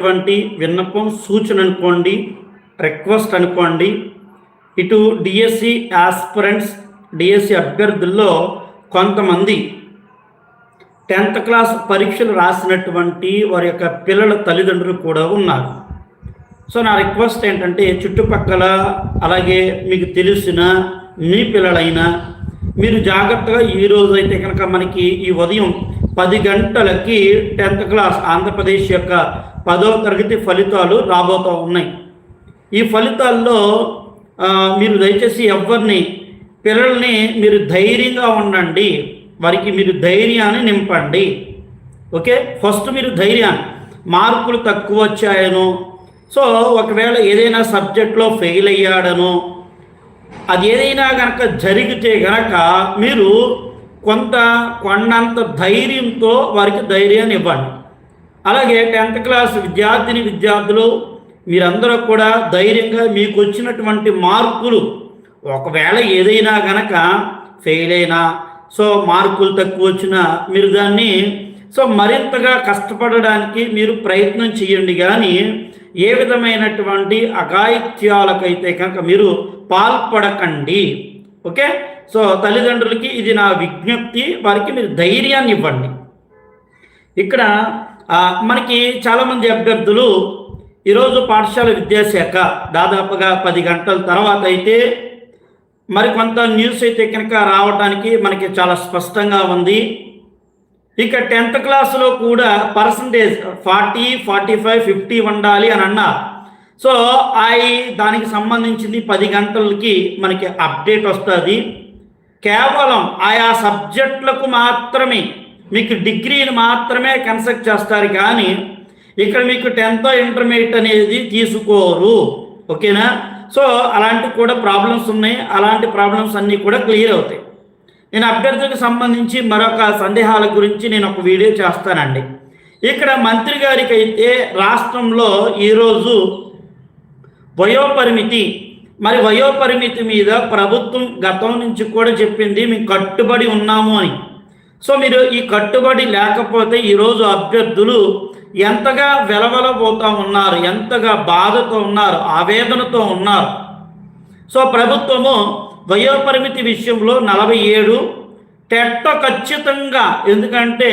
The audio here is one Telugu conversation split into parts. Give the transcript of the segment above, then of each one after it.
ఇటువంటి విన్నపం సూచన అనుకోండి రిక్వెస్ట్ అనుకోండి ఇటు డిఎస్సి ఆస్పిరెంట్స్ డిఎస్సి అభ్యర్థుల్లో కొంతమంది టెన్త్ క్లాస్ పరీక్షలు రాసినటువంటి వారి యొక్క పిల్లల తల్లిదండ్రులు కూడా ఉన్నారు. సో నా రిక్వెస్ట్ ఏంటంటే చుట్టుపక్కల అలాగే మీకు తెలిసిన మీ పిల్లలైనా మీరు జాగ్రత్తగా ఈ రోజు అయితే కనుక మనకి ఈ ఉదయం పది గంటలకి టెన్త్ క్లాస్ ఆంధ్రప్రదేశ్ యొక్క పదవ తరగతి ఫలితాలు రాబోతూ ఉన్నాయి. ఈ ఫలితాల్లో మీరు దయచేసి ఎవరిని పిల్లల్ని మీరు ధైర్యంగా ఉండండి. వారికి మీరు ధైర్యాన్ని నింపండి. ఓకే? ఫస్ట్ మీరు ధైర్యాన్ని. మార్కులు తక్కువ వచ్చాయనో సో ఒకవేళ ఏదైనా సబ్జెక్ట్లో ఫెయిల్ అయ్యాడనో అది ఏదైనా కనుక జరిగితే కనుక మీరు కొంత కొండంత ధైర్యంతో వారికి ధైర్యాన్ని ఇవ్వండి. అలాగే టెన్త్ క్లాస్ విద్యార్థిని విద్యార్థులు మీరందరూ కూడా ధైర్యంగా మీకు వచ్చినటువంటి మార్కులు ఒకవేళ ఏదైనా గనక ఫెయిల్ అయినా సో మార్కులు తక్కువ వచ్చినా మీరు దాన్ని సో మరింతగా కష్టపడడానికి మీరు ప్రయత్నం చేయండి. కానీ ఏ విధమైనటువంటి అఘాయిత్యాలకైతే కనుక మీరు పాల్పడకండి. ఓకే? సో తల్లిదండ్రులకి ఇది నా విజ్ఞప్తి వారికి మీరు ధైర్యాన్ని ఇవ్వండి. ఇక్కడ మనకి చాలామంది అభ్యర్థులు ఈరోజు పాఠశాల విద్యాశాఖ దాదాపుగా పది గంటల తర్వాత అయితే మరికొంత న్యూస్ అయితే కనుక రావడానికి మనకి చాలా స్పష్టంగా ఉంది. ఇక టెన్త్ క్లాస్లో కూడా percentage forty forty five fifty ఉండాలి అని అన్నారు. సో అవి దానికి సంబంధించింది పది గంటలకి మనకి అప్డేట్ వస్తుంది. కేవలం ఆయా సబ్జెక్టులకు మాత్రమే మీకు డిగ్రీని మాత్రమే కన్సల్ట్ చేస్తారు కానీ ఇక్కడ మీకు టెన్త్ ఇంటర్మీడియట్ అనేది తీసుకోరు. ఓకేనా? సో అలాంటి కూడా ప్రాబ్లమ్స్ ఉన్నాయి. అలాంటి ప్రాబ్లమ్స్ అన్నీ కూడా క్లియర్ అవుతాయి. నేను అభ్యర్థులకు సంబంధించి మరొక సందేహాల గురించి నేను ఒక వీడియో చేస్తానండి. ఇక్కడ మంత్రి గారికి అయితే రాష్ట్రంలో ఈరోజు వయోపరిమితి. మరి వయోపరిమితి మీద ప్రభుత్వం గతం నుంచి కూడా చెప్పింది మేము కట్టుబడి ఉన్నాము అని. సో మీరు ఈ కట్టుబడి లేకపోతే ఈరోజు అభ్యర్థులు ఎంతగా వెలవెలబోతా ఉన్నారు ఎంతగా బాధతో ఉన్నారు ఆవేదనతో ఉన్నారు. సో ప్రభుత్వము వయోపరిమితి విషయంలో నలభై ఏడు టెట్ట ఖచ్చితంగా. ఎందుకంటే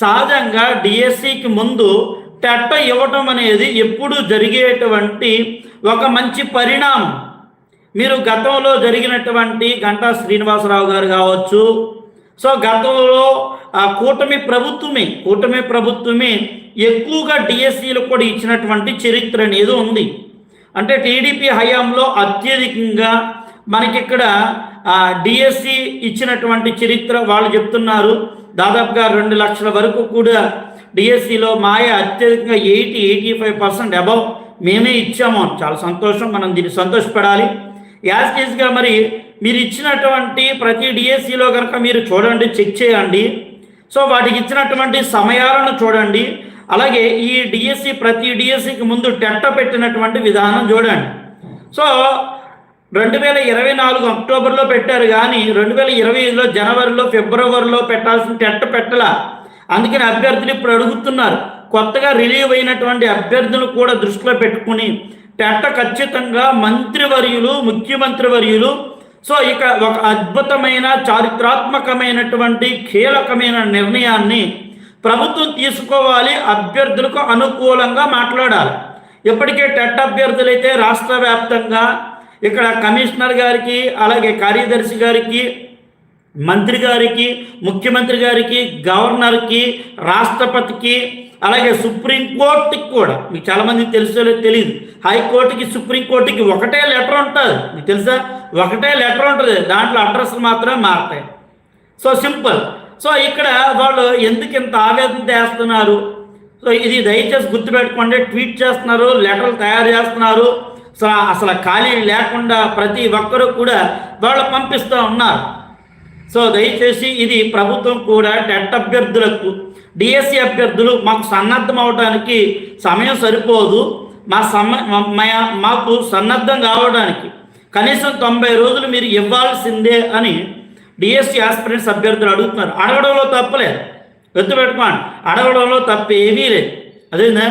సహజంగా డిఎస్సికి ముందు టెట్ట ఇవ్వటం అనేది ఎప్పుడు జరిగేటువంటి ఒక మంచి పరిణామం. మీరు గతంలో జరిగినటువంటి గంటా శ్రీనివాసరావు గారు కావచ్చు సో గతంలో ఆ కూటమి ప్రభుత్వమే కూటమి ప్రభుత్వమే ఎక్కువగా డిఎస్సీలకు కూడా ఇచ్చినటువంటి చరిత్ర అనేది ఉంది. అంటే టీడీపీ హయాంలో అత్యధికంగా మనకిక్కడ డిఎస్సి ఇచ్చినటువంటి చరిత్ర వాళ్ళు చెప్తున్నారు. దాదాపుగా రెండు లక్షల వరకు కూడా డిఎస్సిలో మాయ అత్యధికంగా eighty eighty five percent above మేమే ఇచ్చాము. చాలా సంతోషం. మనం దీన్ని సంతోషపడాలి. యాజ్ కేసుగా మరి మీరు ఇచ్చినటువంటి ప్రతి డిఎస్సిలో కనుక మీరు చూడండి చెక్ చేయండి. సో వాటికి ఇచ్చినటువంటి సమయాలను చూడండి. అలాగే ఈ డిఎస్సి ప్రతి డిఎస్సికి ముందు టెట్ట పెట్టినటువంటి విధానం చూడండి. సో రెండు వేల ఇరవై నాలుగు అక్టోబర్లో పెట్టారు కానీ రెండు వేల ఇరవై ఐదులో జనవరిలో ఫిబ్రవరిలో పెట్టాల్సిన టెట్ట పెట్టలా. అందుకని అభ్యర్థులు ఇప్పుడు అడుగుతున్నారు. కొత్తగా రిలీవ్ అయినటువంటి అభ్యర్థులు కూడా దృష్టిలో పెట్టుకుని టెట్ట ఖచ్చితంగా మంత్రివర్యులు ముఖ్యమంత్రి వర్యులు సో ఇక ఒక అద్భుతమైన చారిత్రాత్మకమైనటువంటి కీలకమైన నిర్ణయాన్ని ప్రభుత్వం తీసుకోవాలి అభ్యర్థులకు అనుకూలంగా మాట్లాడాలి. ఇప్పటికే టెట్ అభ్యర్థులైతే రాష్ట్ర వ్యాప్తంగా ఇక్కడ కమిషనర్ గారికి అలాగే కార్యదర్శి గారికి మంత్రి గారికి ముఖ్యమంత్రి గారికి గవర్నర్కి రాష్ట్రపతికి అలాగే సుప్రీంకోర్టుకి కూడా. మీకు చాలామందికి తెలుసో తెలియదు హైకోర్టుకి సుప్రీంకోర్టుకి ఒకటే లెటర్ ఉంటుంది. మీకు తెలుసా? ఒకటే లెటర్ ఉంటుంది. దాంట్లో అడ్రస్లు మాత్రమే మారుతాయి. So simple. సో ఇక్కడ వాళ్ళు ఎందుకు ఇంత ఆవేదన చేస్తున్నారు సో ఇది దయచేసి గుర్తుపెట్టుకోండి. ట్వీట్ చేస్తున్నారు లెటర్లు తయారు చేస్తున్నారు. సో అసలు ఖాళీ లేకుండా ప్రతి ఒక్కరూ కూడా వాళ్ళు పంపిస్తూ ఉన్నారు. సో దయచేసి ఇది ప్రభుత్వం కూడా టెట్ అభ్యర్థులకు డిఎస్సి అభ్యర్థులు మాకు సన్నద్ధం అవడానికి సమయం సరిపోదు. మా సమ మాకు సన్నద్ధం కావడానికి కనీసం తొంభై రోజులు మీరు ఇవ్వాల్సిందే అని డిఎస్సి ఆస్పిరెంట్స్ అభ్యర్థులు అడుగుతున్నారు. అడగడంలో తప్పలేదు. గుర్తుపెట్టుకోండి అడగడంలో తప్ప ఏమీ లేదు. అదేనా?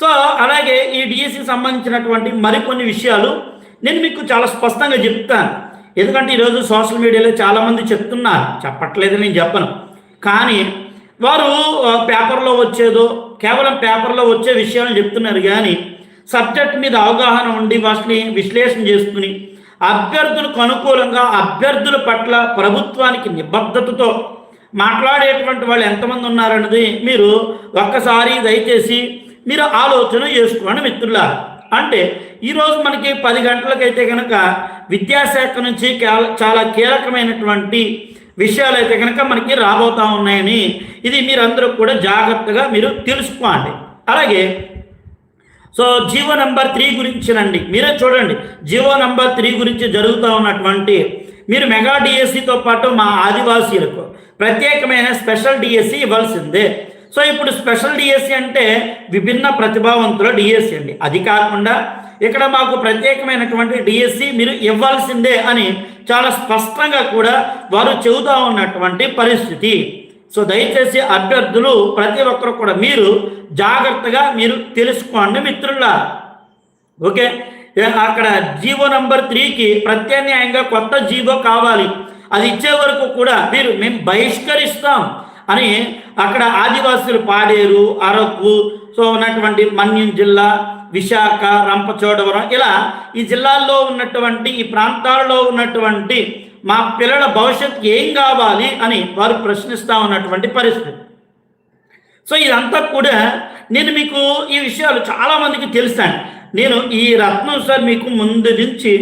సో అలాగే ఈ డిఎస్సికి సంబంధించినటువంటి మరికొన్ని విషయాలు నేను మీకు చాలా స్పష్టంగా చెప్తాను. ఎందుకంటే ఈరోజు సోషల్ మీడియాలో చాలామంది చెప్తున్నారు. చెప్పట్లేదు నేను చెప్పను. కానీ వారు పేపర్లో వచ్చేదో కేవలం పేపర్లో వచ్చే విషయాలను చెప్తున్నారు. కానీ సబ్జెక్ట్ మీద అవగాహన ఉండి వాటిని విశ్లేషణ చేసుకుని అభ్యర్థులకు అనుకూలంగా అభ్యర్థుల పట్ల ప్రభుత్వానికి నిబద్ధతతో మాట్లాడేటువంటి వాళ్ళు ఎంతమంది ఉన్నారన్నది మీరు ఒక్కసారి దయచేసి మీరు ఆలోచన చేసుకోండి మిత్రులారా. అంటే ఈరోజు మనకి పది గంటలకైతే కనుక విద్యాశాఖ నుంచి చాలా కీలకమైనటువంటి విషయాలు అయితే కనుక మనకి రాబోతా ఉన్నాయని ఇది మీరందరూ కూడా జాగ్రత్తగా మీరు తెలుసుకోండి. అలాగే సో జియో నంబర్ త్రీ గురించినండి మీరే చూడండి. జీవో నంబర్ త్రీ గురించి జరుగుతూ ఉన్నటువంటి మీరు మెగా డిఎస్సితో పాటు మా ఆదివాసీలకు ప్రత్యేకమైన స్పెషల్ డిఎస్సి ఇవ్వాల్సిందే. సో ఇప్పుడు స్పెషల్ డిఎస్సి అంటే విభిన్న ప్రతిభావంతుల డిఎస్సి అండి. అది కాకుండా ఇక్కడ మాకు ప్రత్యేకమైనటువంటి డిఎస్సి మీరు ఇవ్వాల్సిందే అని చాలా స్పష్టంగా కూడా వారు చెబుతా ఉన్నటువంటి పరిస్థితి. సో దయచేసి అభ్యర్థులు ప్రతి ఒక్కరు కూడా మీరు జాగ్రత్తగా మీరు తెలుసుకోండి మిత్రుల్లా. ఓకే? అక్కడ జీవో నంబర్ త్రీకి ప్రత్యామ్నాయంగా కొత్త జీవో కావాలి. అది ఇచ్చే వరకు కూడా మీరు మేము బహిష్కరిస్తాం. అని అక్కడ ఆదివాసులు పాడేరు అరకు సో ఉన్నటువంటి మన్యం జిల్లా విశాఖ రంపచోడవరం ఇలా ఈ జిల్లాల్లో ఉన్నటువంటి ఈ ప్రాంతాల్లో ఉన్నటువంటి మా పిల్లల భవిష్యత్తు ఏం కావాలి అని వారు ప్రశ్నిస్తూ ఉన్నటువంటి పరిస్థితి. సో ఇదంతా కూడా నేను మీకు ఈ విషయాలు చాలామందికి తెలుసాను. నేను ఈ రత్నం సార్ మీకు ముందు నుంచి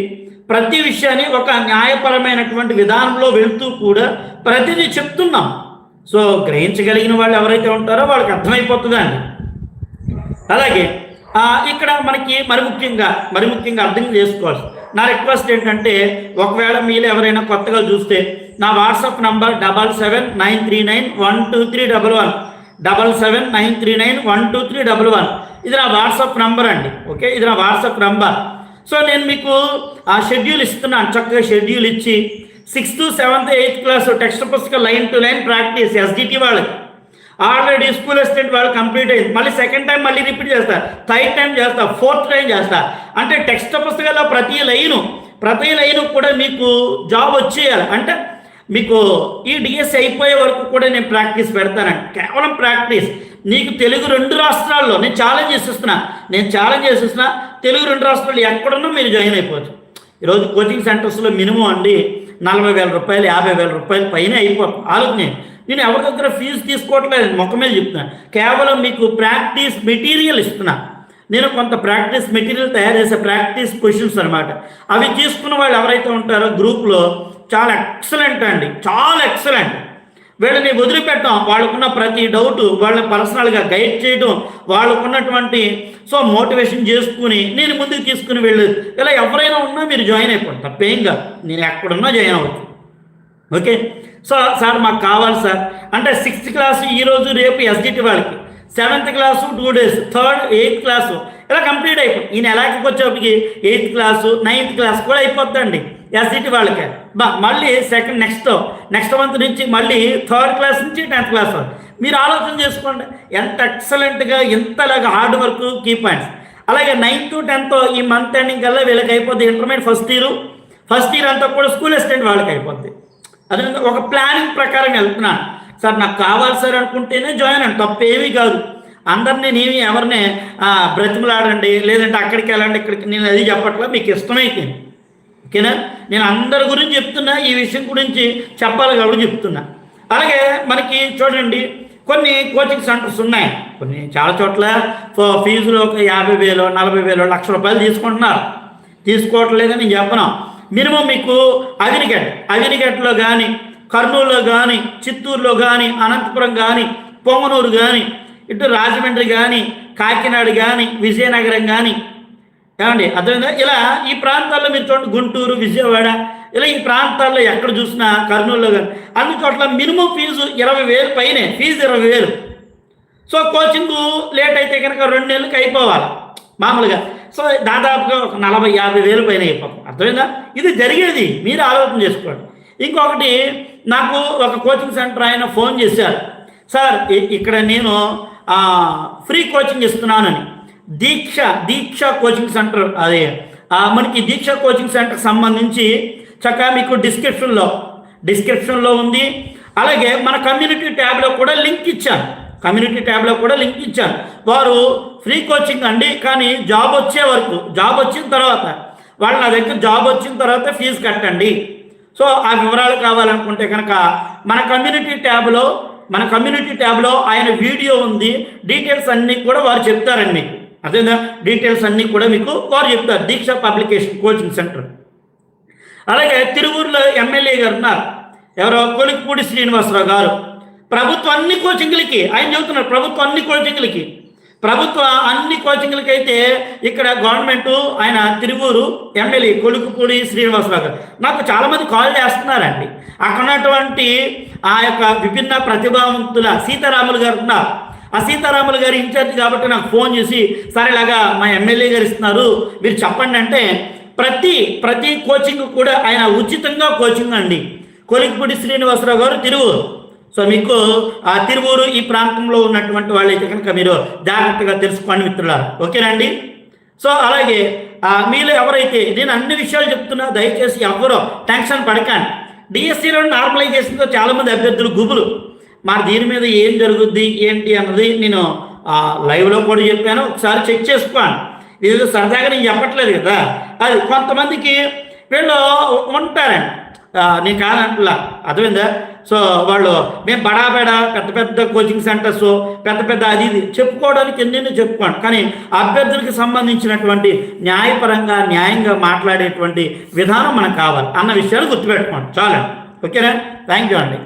ప్రతి విషయాన్ని ఒక న్యాయపరమైనటువంటి విధానంలో వెళ్తూ కూడా ప్రతిదీ చెప్తున్నాం. సో గ్రహించగలిగిన వాళ్ళు ఎవరైతే ఉంటారో వాళ్ళకి అర్థమైపోతుందండి. అలాగే ఇక్కడ మనకి మరి ముఖ్యంగా మరి ముఖ్యంగా అర్థం చేసుకోవాలి నా రిక్వెస్ట్ ఏంటంటే ఒకవేళ మీరు ఎవరైనా కొత్తగా చూస్తే నా WhatsApp number double seven nine three nine one two three double one double seven nine three nine one two three double one ఇది నా వాట్సాప్ నంబర్ అండి ఓకే? ఇది నా వాట్సాప్ నంబర్ సో నేను మీకు ఆ షెడ్యూల్ ఇస్తున్నాను చక్కగా షెడ్యూల్ ఇచ్చి sixth seventh eighth class text పుస్తకం line to line practice SDT వాళ్ళకి ఆల్రెడీ స్కూల్ అసిస్టెంట్ వాళ్ళు. కంప్లీట్ అయింది మళ్ళీ సెకండ్ టైం మళ్ళీ రిపీట్ చేస్తా. థర్డ్ టైం చేస్తా. ఫోర్త్ టైం చేస్తా. అంటే టెక్స్ట్ పుస్తకాల్లో ప్రతి లైను ప్రతి లైను కూడా మీకు జాబ్ వచ్చేయాలి. అంటే మీకు ఈ డిఎస్సి అయిపోయే వరకు కూడా నేను ప్రాక్టీస్ పెడతానండి కేవలం ప్రాక్టీస్ నీకు తెలుగు రెండు రాష్ట్రాల్లో నేను ఛాలెంజ్ చేసిస్తున్నా. నేను ఛాలెంజ్ చేసిస్తున్నా. తెలుగు రెండు రాష్ట్రాలు ఎక్కడున్నా మీరు జాయిన్ అయిపోవచ్చు. ఈరోజు కోచింగ్ సెంటర్స్లో మినిమం అండి నలభై వేల రూపాయలు యాభై వేల రూపాయలు పైన అయిపోతుంది ఆలోచన నేను ఎవరి దగ్గర ఫీజు తీసుకోవట్లేదు మొక్క మీద చెప్తున్నా. కేవలం మీకు ప్రాక్టీస్ మెటీరియల్ ఇస్తున్నా. నేను కొంత ప్రాక్టీస్ మెటీరియల్ తయారు చేసే ప్రాక్టీస్ క్వశ్చన్స్ అనమాట అవి తీసుకున్న వాళ్ళు ఎవరైతే ఉంటారో గ్రూప్లో చాలా ఎక్సలెంట్ అండి చాలా ఎక్సలెంట్. వీళ్ళని వదిలిపెట్టడం వాళ్ళకున్న ప్రతి డౌట్ వాళ్ళని పర్సనల్గా గైడ్ చేయడం వాళ్ళకున్నటువంటి సో మోటివేషన్ చేసుకుని నేను ముందుకు తీసుకుని వెళ్ళు. ఇలా ఎవరైనా ఉన్నా మీరు జాయిన్ అయిపోండి. తప్పేం కాదు. నేను ఎక్కడున్నా జాయిన్ అవ్వచ్చు. ఓకే? సో సార్ మాకు కావాలి సార్. అంటే సిక్స్త్ క్లాసు ఈరోజు రేపు ఎస్జిటి వాళ్ళకి. Seventh class two days third eighth class. ఇలా కంప్లీట్ అయిపోతుంది ఈ నెలకి వచ్చేప్పటికి ఎయిత్ క్లాసు నైన్త్ క్లాస్ కూడా అయిపోద్దండి. ఎస్జిటి వాళ్ళకి. బా మళ్ళీ సెకండ్ నెక్స్ట్ నెక్స్ట్ మంత్ నుంచి మళ్ళీ థర్డ్ క్లాస్ నుంచి టెన్త్ క్లాస్ వరకు. మీరు ఆలోచన చేసుకోండి. ఎంత ఎక్సలెంట్గా ఇంతలాగా హార్డ్ వర్క్ కీ పాయింట్స్ అలాగే నైన్త్ టెన్త్ ఈ మంత్ ఎండింగ్ కల్లా వీళ్ళకి అయిపోద్ది intermediate first year first year అంతా కూడా స్కూల్ అసిస్టెంట్ వాళ్ళకి అయిపోద్ది. అదే ఒక ప్లానింగ్ ప్రకారం వెళ్తున్నాను. సార్ నాకు కావాలి సార్ అనుకుంటేనే జాయిన్ అండి తప్పేమీ కాదు. అందరినీ నేను ఎవరిని బ్రతిమలాడండి లేదంటే అక్కడికి వెళ్ళండి ఇక్కడికి నేను అది చెప్పట్లా మీకు ఇష్టమైతే. ఓకేనా? నేను అందరి గురించి చెప్తున్నా ఈ విషయం గురించి చెప్పాలి కాబట్టి చెప్తున్నా. అలాగే మనకి చూడండి కొన్ని కోచింగ్ సెంటర్స్ ఉన్నాయి. కొన్ని చాలా చోట్ల ఫ- ఫీజులు ఒక యాభై వేలు నలభై వేలు లక్ష రూపాయలు తీసుకుంటున్నారు. తీసుకోవట్లేదని నేను చెప్పను. మినిమం మీకు అవినిగడ్ అవినిగడ్లో కానీ కర్నూలులో కానీ చిత్తూరులో కానీ అనంతపురం కానీ పొంగనూరు కానీ ఇటు రాజమండ్రి కానీ కాకినాడ కానీ విజయనగరం కానీ ఏమండి? అర్థమైందా? ఇలా ఈ ప్రాంతాల్లో మీరు చూడండి గుంటూరు విజయవాడ ఇలా ఈ ప్రాంతాల్లో ఎక్కడ చూసినా కర్నూలులో కానీ అన్ని చోట్ల మినిమం ఫీజు ఇరవై వేలు పైనే ఫీజు ఇరవై వేలు. సో కోచింగ్ లేట్ అయితే కనుక రెండు నెలలకి అయిపోవాలి మామూలుగా. సో దాదాపుగా ఒక నలభై యాభై వేలు పైన అయిపోతాం అర్థమైందా? ఇది జరిగేది మీరు ఆలోచన చేసుకోండి. ఇంకొకటి నాకు ఒక కోచింగ్ సెంటర్ ఆయన ఫోన్ చేశారు. సార్ ఇక్కడ నేను ఫ్రీ కోచింగ్ ఇస్తున్నానని. దీక్ష దీక్ష కోచింగ్ సెంటర్ అదే. మనకి దీక్ష కోచింగ్ సెంటర్ సంబంధించి చక్కగా మీకు డిస్క్రిప్షన్లో డిస్క్రిప్షన్లో ఉంది. అలాగే మన కమ్యూనిటీ ట్యాబ్లో కూడా లింక్ ఇచ్చాను. కమ్యూనిటీ ట్యాబ్లో కూడా లింక్ ఇచ్చాను. వారు ఫ్రీ కోచింగ్ అండి కానీ జాబ్ వచ్చే వరకు జాబ్ వచ్చిన తర్వాత వాళ్ళు నా దగ్గర జాబ్ వచ్చిన తర్వాత ఫీజు కట్టండి. సో ఆ వివరాలు కావాలనుకుంటే కనుక మన కమ్యూనిటీ ట్యాబ్లో మన కమ్యూనిటీ ట్యాబ్లో ఆయన వీడియో ఉంది. డీటెయిల్స్ అన్నీ కూడా వారు చెప్తారండి. మీకు అదేనా డీటెయిల్స్ అన్నీ కూడా మీకు వారు చెప్తారు. దీక్ష పబ్లికేషన్ కోచింగ్ సెంటర్ అలాగే తిరువూరులో ఎమ్మెల్యే గారు ఉన్నారు. ఎవరో? కొలిక్పూడి శ్రీనివాసరావు గారు. ప్రభుత్వం అన్ని కోచింగ్లకి ఆయన చెబుతున్నారు ప్రభుత్వం అన్ని కోచింగ్లకి ప్రభుత్వ అన్ని కోచింగ్లకి అయితే ఇక్కడ గవర్నమెంట్ ఆయన తిరువూరు ఎమ్మెల్యే కొలుకుపూడి శ్రీనివాసరావు గారు. నాకు చాలామంది కాల్ చేస్తున్నారండి. అక్కడ ఉన్నటువంటి ఆ యొక్క విభిన్న ప్రతిభావంతుల సీతారాములు గారు ఉన్నారు. ఆ సీతారాములు గారి ఇన్ఛార్జ్ కాబట్టి నాకు ఫోన్ చేసి సరే ఇలాగా మా ఎమ్మెల్యే గారు ఇస్తున్నారు. మీరు చెప్పండి అంటే ప్రతి ప్రతి కోచింగ్ కూడా ఆయన ఉచితంగా కోచింగ్ అండి. కొలిక్పూడి శ్రీనివాసరావు గారు తిరువూరు. సో మీకు ఆ తిరువూరు ఈ ప్రాంతంలో ఉన్నటువంటి వాళ్ళైతే కనుక మీరు జాగ్రత్తగా తెలుసుకోండి మిత్రులారా. ఓకేనండి సో అలాగే మీలో ఎవరైతే నేను అన్ని విషయాలు చెప్తున్నా దయచేసి ఎవరో టెన్షన్ పడకండి. డిఎస్సీలో నార్మలైజేషన్తో చాలామంది అభ్యర్థులు గుబులు. మరి దీని మీద ఏం జరుగుద్ది ఏంటి అన్నది నేను లైవ్లో కూడా చెప్పాను. ఒకసారి చెక్ చేసుకోండి. ఇది సరదాగా నేను చెప్పట్లేదు కదా. అది కొంతమందికి వీళ్ళు ఉంటారండి. నేను కాదంటలా అర్థమైందా? సో వాళ్ళు మేము బడా బడా పెద్ద పెద్ద కోచింగ్ సెంటర్స్ పెద్ద పెద్ద అది ఇది చెప్పుకోవడానికి ఎన్నెన్నో చెప్పుకోండి. కానీ అభ్యర్థులకు సంబంధించినటువంటి న్యాయపరంగా న్యాయంగా మాట్లాడేటువంటి విధానం మనకు కావాలి అన్న విషయాలు గుర్తుపెట్టుకోండి. చాలండి. ఓకేనా? థ్యాంక్ యూ అండి.